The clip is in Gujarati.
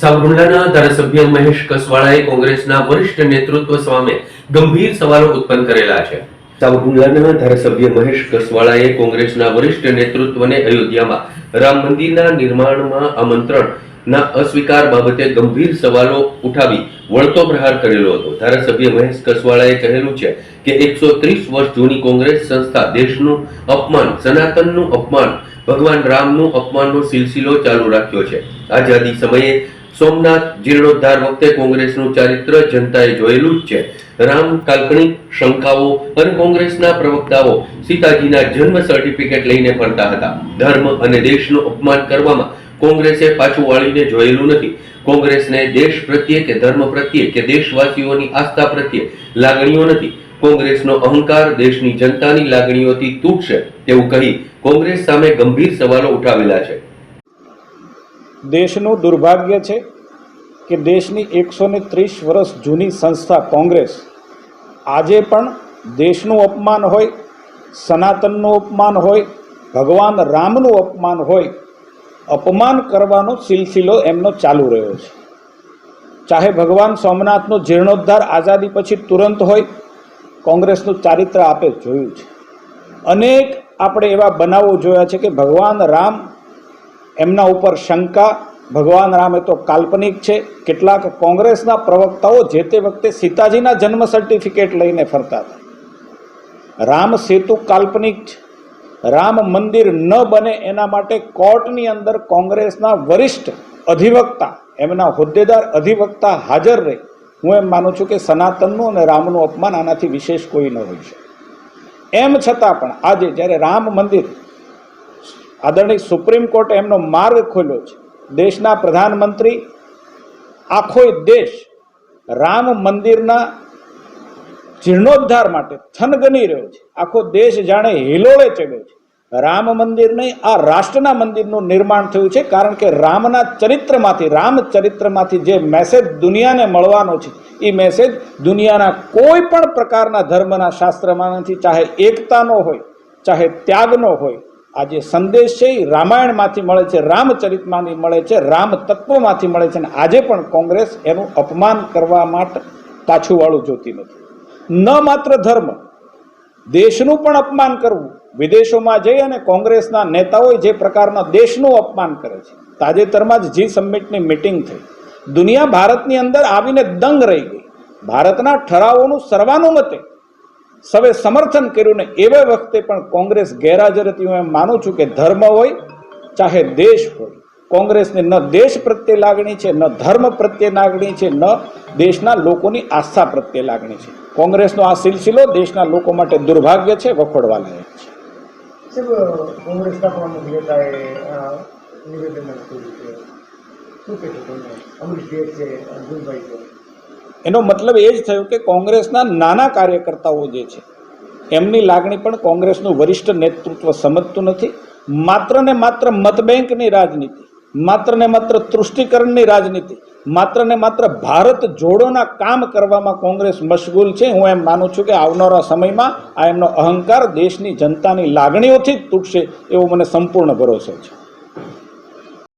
સાવરકુંડલાના ધારાસભ્ય મહેશ કસવાળાએ કોંગ્રેસના વરિષ્ઠ નેતૃત્વ સામે ગંભીર સવાલો ઉત્પન્ન કરેલા છે. સાવરકુંડલાના ધારાસભ્ય મહેશ કસવાળાએ કોંગ્રેસના વરિષ્ઠ નેતૃત્વને અયોધ્યામાં રામ મંદિરના નિર્માણમાં આમંત્રણના અસ્વીકાર બાબતે ગંભીર સવાલો ઉઠાવી વળતો પ્રહાર કરેલો હતો. ધારાસભ્ય મહેશ કસવાળાએ કહેલું છે કે એકસો ત્રીસ વર્ષ જૂની કોંગ્રેસ સંસ્થા દેશનું અપમાન, સનાતનનું અપમાન, ભગવાન રામનું અપમાનનો સિલસિલો ચાલુ રાખ્યો છે. આઝાદી સમયે સોમનાથ જીર્ણોદ્ધાર વખતે કોંગ્રેસનું ચારિત્ર જનતાએ જોયેલું જ છે. રામ કાલ્પનિક શંકાઓ અને કોંગ્રેસના પ્રવક્તાઓ સીતાજીના જન્મ સર્ટિફિકેટ લઈને ફરતા હતા. ધર્મ અને દેશનું અપમાન કરવામાં કોંગ્રેસે પાછું વાળીને જોયેલું નથી. કોંગ્રેસને દેશ પ્રત્યે કે ધર્મ પ્રત્યે કે દેશવાસીઓની આસ્થા પ્રત્યે લાગણીઓ નથી. કોંગ્રેસનો અહંકાર દેશની જનતાની લાગણીઓથી તૂટશે તેવું કહી કોંગ્રેસ સામે ગંભીર સવાલો ઉઠાવેલા છે. દેશનું દુર્ભાગ્ય છે કે દેશની એકસો ને ત્રીસ વર્ષ જૂની સંસ્થા કોંગ્રેસ આજે પણ દેશનું અપમાન હોય, સનાતનનું અપમાન હોય, ભગવાન રામનું અપમાન હોય, અપમાન કરવાનો સિલસિલો એમનો ચાલુ રહ્યો છે. ચાહે ભગવાન સોમનાથનો જીર્ણોદ્ધાર આઝાદી પછી તુરંત હોય, કોંગ્રેસનું ચારિત્ર આપે જોયું છે. અનેક આપણે એવા બનાવો જોયા છે કે ભગવાન રામ એમના ઉપર શંકા, ભગવાન રામ તો કાલ્પનિક છે, કેટલાક કોંગ્રેસના પ્રવક્તાઓ જે તે વખતે સીતાજીના જન્મ સર્ટિફિકેટ લઈને ફરતા હતા. રામ સેતુ કાલ્પનિક છે. રામ મંદિર ન બને એના માટે કોર્ટની અંદર કોંગ્રેસના વરિષ્ઠ અધિવક્તા, એમના હોદ્દેદાર અધિવક્તા હાજર રહે. હું એમ માનું છું કે સનાતનનું અને રામનું અપમાન આનાથી વિશેષ કોઈ ન હોય છે એમ છતાં પણ આજે જ્યારે રામ મંદિર આદરણીય સુપ્રીમ કોર્ટે એમનો માર્ગ ખોલ્યો છે. દેશના પ્રધાનમંત્રી, આખો દેશ રામ મંદિરના જીર્ણોદ્ધાર માટે થનગની રહ્યો છે. આખો દેશ જાણે હિલોળે ચડ્યો છે. રામ મંદિર નહીં, આ રાષ્ટ્રના મંદિરનું નિર્માણ થયું છે, કારણ કે રામના ચરિત્રમાંથી, રામ ચરિત્રમાંથી જે મેસેજ દુનિયાને મળવાનો છે એ મેસેજ દુનિયાના કોઈ પણ પ્રકારના ધર્મના શાસ્ત્રમાં નથી ચાહે એકતાનો હોય, ચાહે ત્યાગનો હોય આ જે સંદેશ છે એ રામાયણમાંથી મળે છે રામચરિતમાંથી મળે છે રામ તત્વમાંથી મળે છે અને આજે પણ કોંગ્રેસ એનું અપમાન કરવા માટે પાછુંવાળું જોતી નથી. ન માત્ર ધર્મ, દેશનું પણ અપમાન કરવું, વિદેશોમાં જઈ અને કોંગ્રેસના નેતાઓ જે પ્રકારના દેશનું અપમાન કરે છે. તાજેતરમાં જ જી સમિટની મિટિંગ થઈ. દુનિયા ભારતની અંદર આવીને દંગ રહી ગઈ. ભારતના ઠરાવોનું સર્વાનુમતે સવે સમર્થન કર્યું ને એવા વખતે પણ કોંગ્રેસ ગેરહાજર હતી. હું એમ માનું છું કે ધર્મ હોય, ચાહે દેશ હોય, કોંગ્રેસને ન દેશ પ્રત્યે લાગણી છે, ન ધર્મ પ્રત્યે લાગણી છે, ન દેશના લોકોની આસ્થા પ્રત્યે લાગણી છે. કોંગ્રેસનો આ સિલસિલો દેશના લોકો માટે દુર્ભાગ્ય છે, વખોડવા લાયક છે. નિવેદન છે. શું તમે અમરીશભાઈ છે, અર્જુનભાઈ છે. એનો મતલબ એ જ થયો કે કોંગ્રેસના નાના કાર્યકર્તાઓ જે છે, એમની લાગણી પણ કોંગ્રેસનું વરિષ્ઠ નેતૃત્વ સમજતું નથી. માત્ર ને માત્ર મતબેંકની રાજનીતિ, માત્ર ને માત્ર તૃષ્ટિકરણની રાજનીતિ, માત્ર ને માત્ર ભારત જોડોના કામ કરવામાં કોંગ્રેસ મશગુલ છે. હું એમ માનું છું કે આવનારા સમયમાં આ એમનો અહંકાર દેશની જનતાની લાગણીઓથી જ તૂટશે એવો મને સંપૂર્ણ ભરોસો છે.